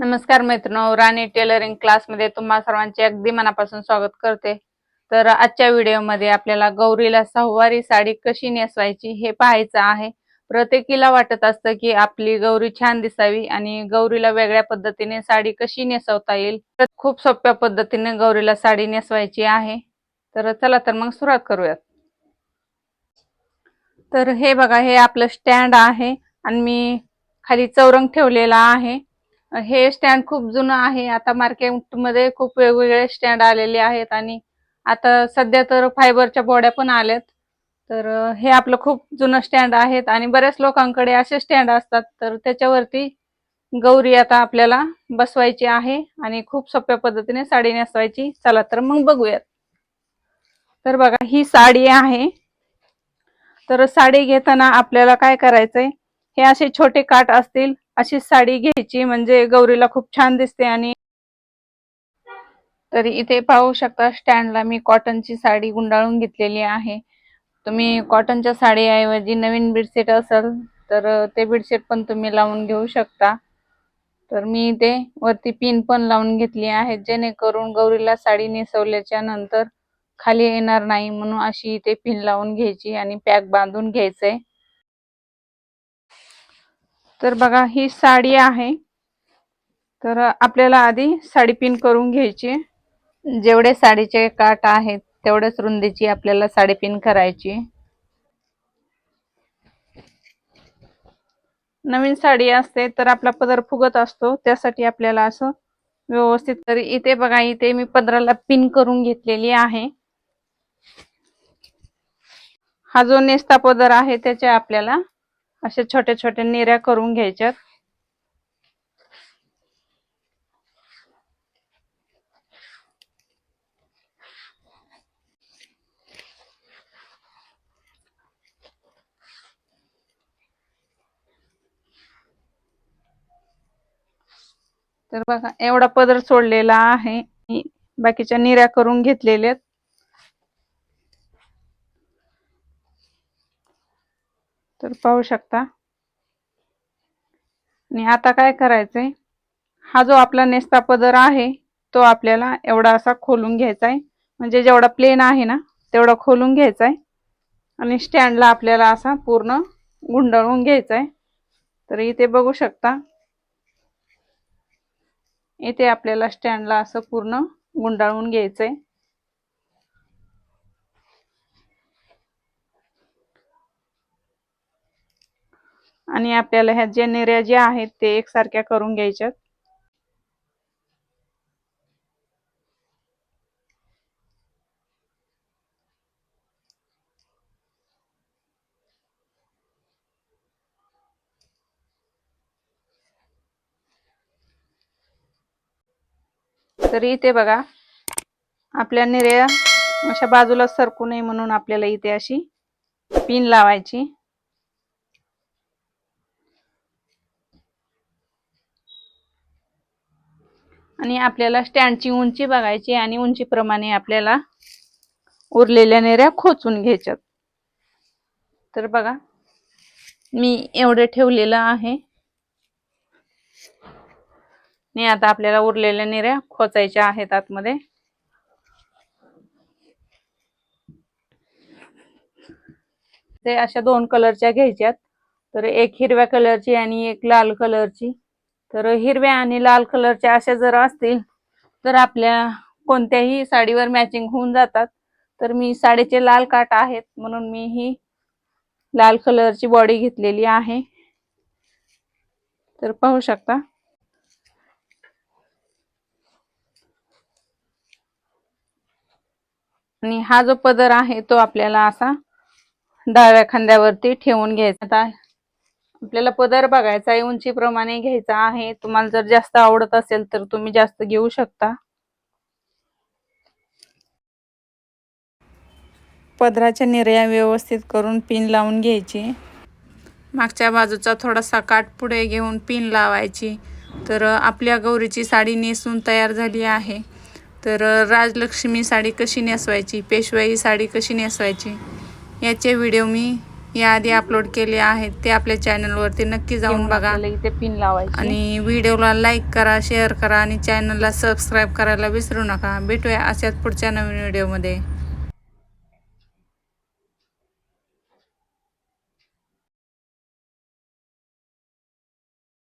नमस्कार मित्रांनो राणी टेलरिंग क्लासमध्ये तुम्हा सर्वांचे अगदी मनापासून स्वागत करते. तर आजच्या व्हिडिओमध्ये आपल्याला गौरीला सहावारी साडी कशी नेसवायची हे पाहायचं आहे. प्रत्येकीला वाटत असतं की आपली गौरी छान दिसावी आणि गौरीला वेगळ्या पद्धतीने साडी कशी नेसवता येईल. तर खूप सोप्या पद्धतीने गौरीला साडी नेसवायची आहे. तर चला तर मग सुरुवात करूयात. तर हे बघा हे आपलं स्टँड आहे आणि मी खाली चौरंग ठेवलेला आहे. हे स्टँड खूप जुनं आहे. आता मार्केटमध्ये खूप वेगवेगळे स्टँड आलेले आहेत आणि आता सध्या तर फायबरच्या बॉड्या पण आल्यात. तर हे आपलं खूप जुनं स्टँड आहेत आणि बऱ्याच लोकांकडे असे स्टँड असतात. तर त्याच्यावरती गौरी आता आपल्याला बसवायची आहे आणि खूप सोप्या पद्धतीने साडी नेसवायची. चला तर मग बघूयात. तर बघा ही साडी आहे. तर साडी घेताना आपल्याला काय करायचंय? हे असे छोटे काठ असतील. अशी साडी घ्यायची म्हणजे गौरीला खूप छान दिसते आणि तर इथे पाहू शकता स्टँडला मी कॉटनची साडी गुंडाळून घेतलेली आहे. तुम्ही कॉटनच्या साडीऐवजी नवीन बेडशीट असेल तर ते बेडशीट पण तुम्ही लावून घेऊ शकता. तर मी इथे वरती पिन पण लावून घेतली आहे जेणेकरून गौरीला साडी नेसवल्याच्या नंतर खाली येणार नाही म्हणून अशी इथे पिन लावून घ्यायची आणि पॅक बांधून घ्यायचंय तर बघा ही साडी आहे. तर आपल्याला आधी साडी पिन करून घ्यायची. जेवढे साडीचे काठ आहेत तेवढ्याच रुंदीची आपल्याला साडी पिन करायची. नवीन साडी असते तर आपला पदर फुगत असतो. त्यासाठी आपल्याला असं व्यवस्थित तरी इथे बघा इथे मी पदराला पिन करून घेतलेली आहे. हा जो नेस्ता पदर आहे त्याच्या आपल्याला अशा छोट्या छोट्या निऱ्या करून घ्यायच्यात. तर बघा एवढा पदर सोडलेला आहे. बाकीच्या निऱ्या करून घेतलेल्या तर पाहू शकता. आणि आता काय करायचंय? हा जो आपला नेस्ता पदर आहे तो आपल्याला एवढा असा खोलून घ्यायचा आहे म्हणजे जेवढा प्लेन आहे ना तेवढा खोलून घ्यायचा आहे आणि स्टँडला आपल्याला असा पूर्ण गुंडाळून घ्यायचा आहे तर इथे बघू शकता. इथे आपल्याला स्टँडला असं पूर्ण गुंडाळून घ्यायचं आहे आणि आपल्याला ह्या ज्या निर्या ज्या आहेत ते एकसारख्या करून घ्यायच्यात. तर इथे बघा आपल्या निर्या अशा बाजूला सरकू नये म्हणून आपल्याला इथे अशी पिन लावायची. आणि आपल्याला स्टँडची उंची बघायची आणि उंचीप्रमाणे आपल्याला उरलेल्या नेऱ्या खोचून घ्यायच्यात. तर बघा मी एवढे ठेवलेलं आहे. आणि आता आपल्याला उरलेल्या निऱ्या खोचायच्या आहेत आतमध्ये. ते अशा दोन कलरच्या घ्यायच्यात. तर एक हिरव्या कलरची आणि एक लाल कलरची तर हिरव्या आणि लाल कलरच्या अशा जर असतील तर आपल्या कोणत्याही साडीवर मॅचिंग होऊन जातात. तर मी साडीचे लाल काट आहेत म्हणून मी ही लाल कलरची बॉडी घेतलेली आहे. तर पाहू शकता. आणि हा जो पदर आहे तो आपल्याला असा डाव्या खांद्यावरती ठेवून घ्यायचा. आहे आपल्याला पदर बघायचा आहे उंचीप्रमाणे घ्यायचा आहे. तुम्हाला जर जास्त आवडत असेल तर तुम्ही जास्त घेऊ शकता. पदराच्या निर्या व्यवस्थित करून पिन लावून घ्यायची. मागच्या बाजूचा थोडासा काठ पुढे घेऊन पिन लावायची. तर आपल्या गौरीची साडी नेसून तयार झाली आहे. तर राजलक्ष्मी साडी कशी नेसवायची? पेशवाई साडी कशी नेसवायची? याचे व्हिडिओ मी याआधी अपलोड केले आहेत. ते आपल्या चॅनलवरती नक्की जाऊन बघा. इथे पिन लावायची. आणि व्हिडिओला लाईक करा शेअर करा आणि चॅनलला सबस्क्राईब करायला विसरू नका. भेटूया अशाच पुढच्या नवीन व्हिडिओमध्ये